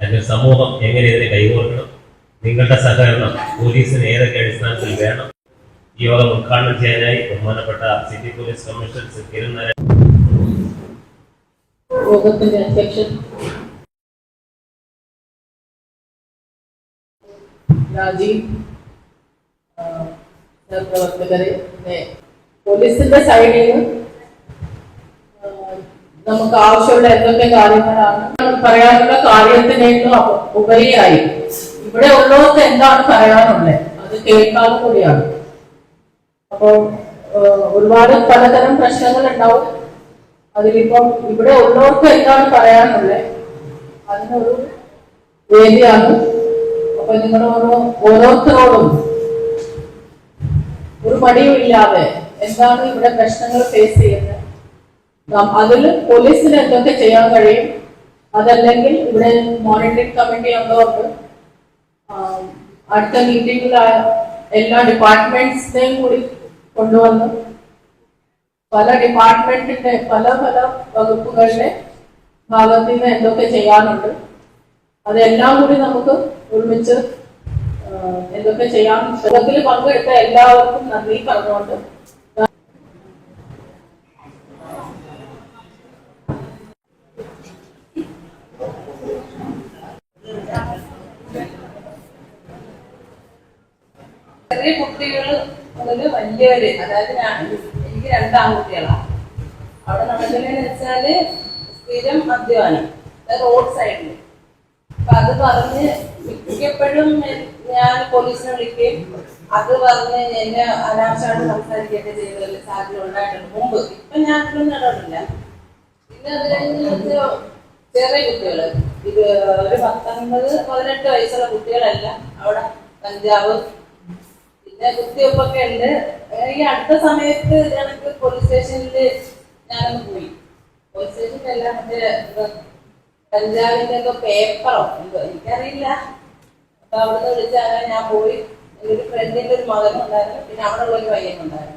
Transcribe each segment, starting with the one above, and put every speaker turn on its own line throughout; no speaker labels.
അല്ലെങ്കിൽ സമൂഹം എങ്ങനെ ഇതിനെ കൈകോർക്കണം? നിങ്ങളുടെ സഹകരണം പോലീസിന് ഏതൊക്കെ അടിസ്ഥാനത്തിൽ വേണം? ഈ യോഗം ഉദ്ഘാടനം ചെയ്യാനായി ബഹുമാനപ്പെട്ട city police commissioner Shri Kiran Narayanan.
യോഗത്തിന്റെ അധ്യക്ഷൻ രാജീവ് പിന്നെ പോലീസിന്റെ സൈഡിൽ നിന്ന് നമുക്ക് ആവശ്യമുള്ള എന്തൊക്കെ കാര്യങ്ങളാണ്? പറയാനുള്ള കാര്യത്തിനേക്കും ഉപരിയായി. ഇവിടെ ഉള്ളവർക്ക് എന്താണ് പറയാനുള്ളത് അത് കേൾക്കാതെ കൂടിയാണ്. അപ്പോൾ ഒരുപാട് പലതരം പ്രശ്നങ്ങൾ ഉണ്ടാവും അതിലിപ്പം ഇവിടെ ഉള്ളവർക്ക് എന്താണ് പറയാനുള്ളത് അതിനൊരു വേദിയാണ്. അപ്പൊ നിങ്ങൾ ഓരോ ഓരോരുത്തരോടും ഒരു മടിയും ഇല്ലാതെ എന്താണ് ഇവിടെ പ്രശ്നങ്ങൾ ഫേസ് ചെയ്യുന്നത്? അതിൽ പോലീസിന് എന്തൊക്കെ ചെയ്യാൻ കഴിയും? അതല്ലെങ്കിൽ ഇവിടെ മോണിറ്ററിംഗ് കമ്മിറ്റി അംഗമുണ്ട് അടുത്ത മീറ്റിംഗിൽ എല്ലാ ഡിപ്പാർട്ട്മെന്റ്സിനെയും കൂടി കൊണ്ടുവന്ന് പല ഡിപ്പാർട്ട്മെന്റിന്റെ പല പല വകുപ്പുകളുടെ ഭാഗത്ത് നിന്ന് എന്തൊക്കെ ചെയ്യാനുണ്ട് അതെല്ലാം കൂടി നമുക്ക് ഒരുമിച്ച് എന്തൊക്കെ ചെയ്യാൻ യോഗത്തിൽ പങ്കെടുത്ത എല്ലാവർക്കും നന്ദി പറഞ്ഞുകൊണ്ട്
ചെറിയ കുട്ടികൾ മുതൽ വലിയവര് അതായത് ഞാൻ എനിക്ക് രണ്ട് ആൺകുട്ടികളാണ് അവിടെ നടക്കുന്നതെന്ന് വെച്ചാൽ സ്ഥിരം മദ്യപാനം റോഡ് സൈഡിൽ അപ്പൊ അത് പറഞ്ഞ് മിക്കപ്പോഴും ഞാൻ പോലീസിനെ വിളിക്കുകയും അത് പറഞ്ഞ് എന്നെ അനാവശ്യമായിട്ട് സംസാരിക്കുകയൊക്കെ ചെയ്തതല്ല സാധ്യത ഉണ്ടായിട്ടുണ്ട് മുമ്പ്. ഇപ്പൊ ഞാൻ അതിലൊന്നും ഇടപെടില്ല. പിന്നെ അത് കഴിഞ്ഞ് ചെറിയ കുട്ടികൾ ഇത് ഒരു പത്തൊൻപത് പതിനെട്ട് വയസ്സുള്ള കുട്ടികളല്ല അവിടെ കഞ്ചാവ് കുത്തിവെപ്പൊക്കെ ഉണ്ട്. ഈ അടുത്ത സമയത്ത് ഞങ്ങൾക്ക് പോലീസ് സ്റ്റേഷനിൽ ഞാനൊന്ന് പോയി. പോലീസ് സ്റ്റേഷനിലല്ല മറ്റേ പഞ്ചാബിന്റെ ഒക്കെ പേപ്പറോ എന്തോ എനിക്കറിയില്ല. അപ്പൊ അവിടുന്ന് വിളിച്ച് അങ്ങനെ ഞാൻ പോയി. എന്റെ ഒരു ഫ്രണ്ടിന്റെ ഒരു മകനുണ്ടായിരുന്നു. പിന്നെ അവിടെ ഉള്ള ഒരു പയ്യനുണ്ടായിരുന്നു.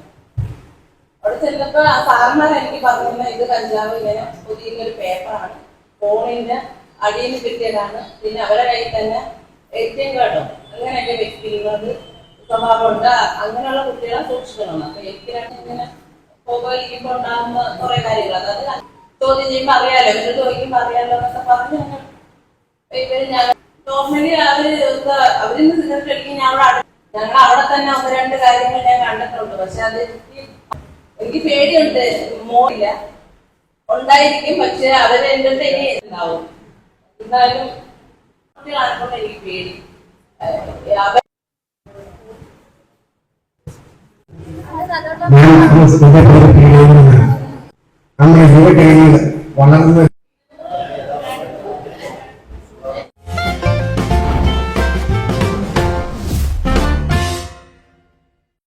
അവിടെ ചെന്നപ്പോ ആ സാറന്മാർ എനിക്ക് പറഞ്ഞിരുന്ന ഇത് കഞ്ചാവ് ഇങ്ങനെ പുതിയ ഒരു പേപ്പറാണ് ഫോണിന്റെ അടിയിൽ കിട്ടിയതാണ്. പിന്നെ അവരുടെ കയ്യിൽ തന്നെ എ ടി എം കാർഡോ അങ്ങനെയൊക്കെ വെക്കുന്നത് സ്വഭാവമുണ്ട്. അങ്ങനെയുള്ള കുട്ടികളെ സൂക്ഷിക്കണം. അപ്പൊ എനിക്ക് രണ്ട് ഇങ്ങനെ മൊബൈലിൽ ഉണ്ടാകുന്ന കുറെ കാര്യങ്ങൾ. അതായത് ചോദ്യം ചെയ്യുമ്പോൾ അറിയാലോ ഇവർ ചോദിക്കുമ്പോൾ അറിയാലോ എന്നൊക്കെ പറഞ്ഞ് ഇവർ ഞാൻ നോർമലി അവർ അവരിന്ന് സിഗരറ്റ് അടിക്കും ഞാൻ അവിടെ ഞങ്ങൾ അവിടെ തന്നെ ഒന്ന് രണ്ട് കാര്യങ്ങൾ ഞാൻ കണ്ടിട്ടുണ്ട്. പക്ഷെ അത് എനിക്ക് എനിക്ക് പേടിയുണ്ട്. മോയില്ല ഉണ്ടായിരിക്കും. പക്ഷെ അവർ എന്റെ ഇനി ഉണ്ടാവും എന്തായാലും കുട്ടികളാണെന്നുകൊണ്ട് എനിക്ക് പേടി. ഏഹ് അവർ
ഞാൻ നമ്മുടെ യുവജനങ്ങൾ വളർന്ന്